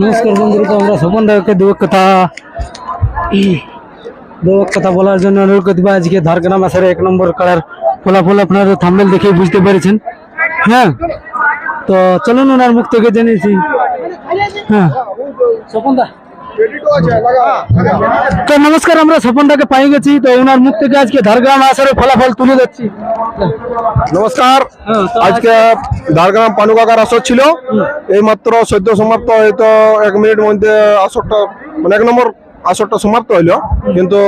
নমস্কার বন্ধুরা আমরা স্বপন দাকে দু কথা। দু কথা বলার জন্য অনুরোধ করতে পারি, আজকে ঝাড়গ্রাম আসার এক নম্বর কালার ফলাফল আপনারা থাম্বেল দেখে বুঝতে পেরেছেন। হ্যাঁ? তো চলুন ওনার মুখ থেকে জেনেছি হ্যাঁ। তো নমস্কার, আমরা স্বপন দাকে পাই গেছি, তো ওনার মুখ থেকে আজকে ঝাড়গ্রাম আসার ফলাফল তুলে যাচ্ছি নমস্কার। হ্যাঁ, আজকে ঝাড়গ্রাম পানুকাকার আসর ছিল। এই মাত্র সদ্য সমাপ্ত হয়তো এক মিনিট মধ্যে আসরটা মানে এক নম্বর আসরটা সমাপ্ত হইল। কিন্তু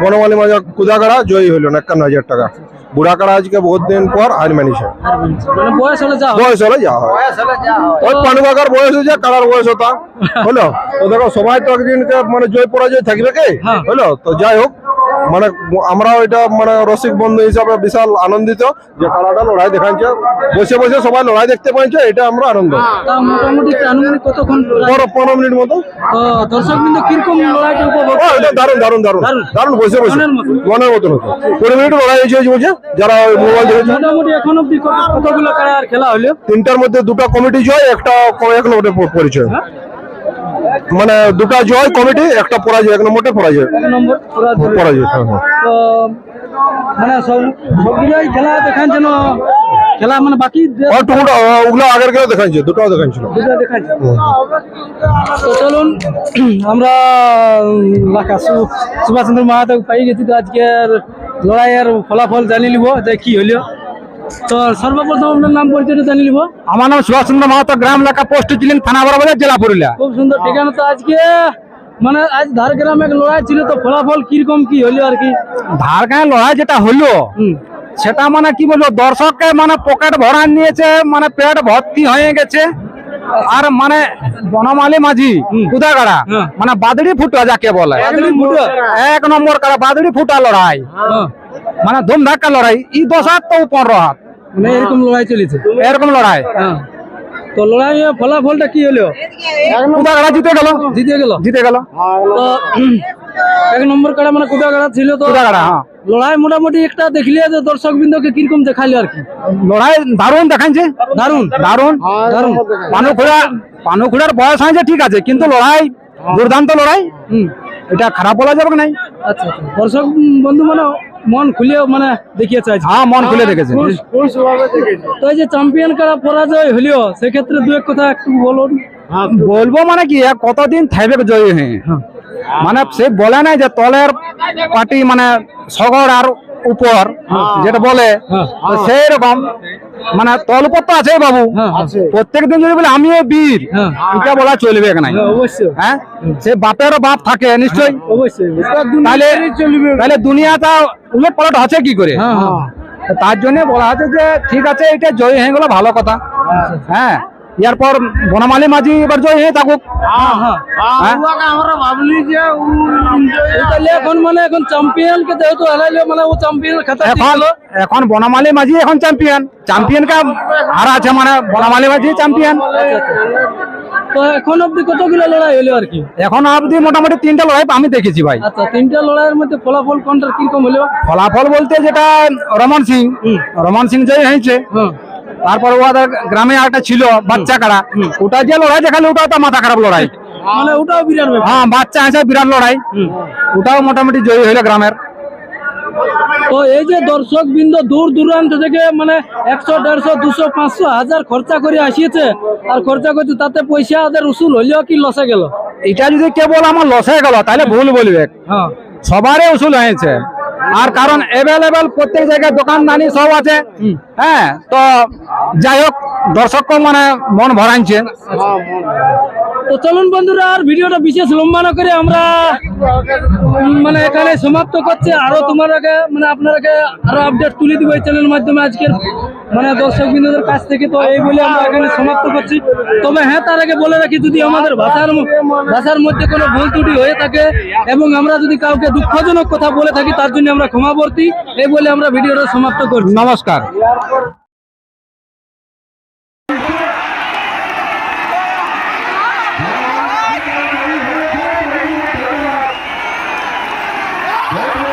বনমালী মাজা কুদাগাড়া জয়ী হইল না একান্ন হাজার টাকা। বুড়াকাড়া আজকে বহুত দিন পর হার মানিছে। মানে বয়স হলে যা বয়স হয়। ওই পানুকাকার বয়স হয়েছে কারার বয়স হতা হলো? তো দেখো সবাই তো একদিনকে মানে জয় পরাজয় থাকবে কে? হ্যাঁ। হলো? তো যাই হোক মানে আমরাও এটা মানে রসিক বন্ধু হিসাবে বিশাল আনন্দিত যে কারাটা লড়াই দেখাচ্ছে বসে বসে সবাই লড়াই দেখতে পাইছে এটা আমরা আনন্দ। তা মোটামুটি আনুমানিক কতক্ষণ পনেরো মিনিট মতো। দর্শক বিন্দু কীরকম লড়াইটা উপভোগ দারুণ দারুণ দারুণ। দারুণ। দারুণ বসে বসে। মনের মতন হতো। কুড়ি মিনিট লড়াই হয়েছে যারা মোবাইল দেখেছে। মোটামুটি এখন অব্দি কতগুলো কাড়া খেলা হলো? তিনটার মধ্যে দুটো কমিটি জয় একটা এক নম্বরে পরিচয়। মানে দুটা জয় কমিটি একটা পরাজয় এক নম্বরটা পরাজয়। এক নম্বর পুরা পরাজয় হ্যাঁ হ্যাঁ। তো মানে সব সবগুলোই খেলা দেখাচ্ছে না খেলা মানে বাকি টুকুটা ওগুলো আগের গেলে দেখাচ্ছে দুটাও দেখাচ্ছিল দুটো দেখাচ্ছে তো চলুন আমরা সু- সুভাষচন্দ্র মাহাতো পাই গেছি তো আজকের লড়াইয়ের ফলাফল জানি নিব যে কি হইল। তো সর্বপ্রথম আপনার নাম পরিচয়টা জানি নিব। আমার নাম সুভাষচন্দ্র মাহাতো গ্রাম লেখা পোস্ট ছিলেন থানা বরাবর জেলা পুরুলিয়া। খুব সুন্দর ঠিকানা তো আজকে মানে আজ ঝাড়গ্রামে এক লড়াই ছিল তো ফলাফল কীরকম কি হইল আর কি? ধারগাঁয়ে লড়াই যেটা হলো সেটা মানে কি বলব দর্শককে মানে পকেট ভরা নিয়েছে মানে পেট ভর্তি হয়ে গেছে। আর মানে বনমালী মাঝি কুদাগাড়া হ্যাঁ। মানে বাদড়ি ফুটা যাকে বলে। এক নম্বর কাড়া বাদড়ি ফুটা লড়াই। হ্যাঁ। মানে ধুম ধাক্কা লড়াই। ই দশ হাত তো পনেরো হাত। মানে এরকম লড়াই চলেছে। এরকম লড়াই? হ্যাঁ। তো লড়াই ফলাফলটা কি হলো? কুদাগাড়া জিতে গেল। জিতে গেল। জিতে গেল। তো এক নম্বর কাড়া মানে কুদাগাড়া ছিল তো। কুদাগাড়া হ্যাঁ। লড়াই মোটামুটি একটা দেখলে যে দর্শক বিন্দুকে কীরকম দেখাইলো আর কি। লড়াই দারুণ দেখাচ্ছে দারুণ দারুণ। দারুণ পানুখুড়া পানুখুড়ার বয়স হয়েছে ঠিক আছে কিন্তু লড়াই দুর্দান্ত লড়াই। হুম। এটা খারাপ বলা যাবে নাই? আচ্ছা আচ্ছা। দর্শক বন্ধু মানে মন খুলে মানে দেখিয়েছে হ্যাঁ মন খুলে দেখেছে। তো এই যে চ্যাম্পিয়ন কারা পরাজয় হলিও সেক্ষেত্রে দু এক কথা একটু বলুন। বলব মানে কি কতদিন থাইবে জয়ী হ্যাঁ? মানে সে বলে নাই যে তলের পার্টি মানে সগড় আর উপর যেটা বলে হ্যাঁ। সেই রকম মানে তল তো আছে বাবু। হ্যাঁ, প্রত্যেক দিন যদি বলে আমিও বীর হ্যাঁ। এটা বলা চলবে নাই হ্যাঁ, হ্যাঁ? সে বাপেরও বাপ থাকে নিশ্চয়ই। তাহলে তাহলে দুনিয়াটা উলট পালট আছে কি করে? হ্যাঁ হ্যাঁ। তার জন্য বলা আছে যে ঠিক আছে এটা জয় হয়ে গেলো ভালো কথা। হ্যাঁ। এরপর বনমালী মাঝি এবার জয় হয়ে থাকুক। হ্যাঁ হ্যাঁ? এখন মানে এখন চ্যাম্পিয়ন কে যেহেতু হারাইলো মানে ও চ্যাম্পিয়ন খাতা এখন এখন বনমালী মাঝি এখন চ্যাম্পিয়ন চ্যাম্পিয়ন কা হারা আছে মানে বনমালী মাঝি চ্যাম্পিয়ন তো এখন অব্দি কতগুলো লড়াই হলো আর কি? এখন অবধি মোটামুটি তিনটা লড়াই আমি দেখেছি ভাই। আচ্ছা তিনটা লড়াইয়ের মধ্যে ফলাফল কোনটা কীরকম হলো? ফলাফল বলতে যেটা রমন সিং। রমন সিং জয় হয়েছে। হ্যাঁ তারপর ওদের গ্রামে একটা ছিল বাচ্চা কাড়া ওটা যে লড়াই দেখালে ওটাও তো মাথা খারাপ লড়াই। মানে ওটাও বিরাট হ্যাঁ বাচ্চা আছে বিরাট লড়াই। ওটাও মোটামুটি জয়ী হইল গ্রামের। তো এই যে দর্শক বৃন্দ দূর দূরান্ত থেকে মানে একশো দেড়শো দুশো পাঁচশো হাজার খরচা করে আসিয়েছে আর খরচা করছে তাতে পয়সা ওদের উসুল হইলেও কি লসে গেল? এটা যদি কেবল আমার লসে গেল তাহলে ভুল বলবে। হ্যাঁ। সবারই উসুল হয়েছে। আর কারণ এভেলেবেল প্রত্যেক জায়গায় দোকানদানি সব আছে। হ্যাঁ তো যাই হোক দর্শক মানে মন ভরাইছে। তো চলুন বন্ধুরা, আর ভিডিওটা বিশেষ লম্বা না করে আমরা মানে এখানে সমাপ্ত করছে। আরও তোমার আগে মানে আপনারাকে আরও আপডেট তুলে দিব এই চ্যানেলের মাধ্যমে আজকের মানে দর্শক বিন্দুদের কাছ থেকে। তো এই বলে আমরা এখানে সমাপ্ত করছি। তবে হ্যাঁ তার আগে বলে রাখি, যদি আমাদের ভাষার ভাষার মধ্যে কোনো ভুল ত্রুটি হয়ে থাকে এবং আমরা যদি কাউকে দুঃখজনক কথা বলে থাকি, তার জন্য আমরা ক্ষমাবর্তী। এই বলে আমরা ভিডিওটা সমাপ্ত করছি। নমস্কার। Bye.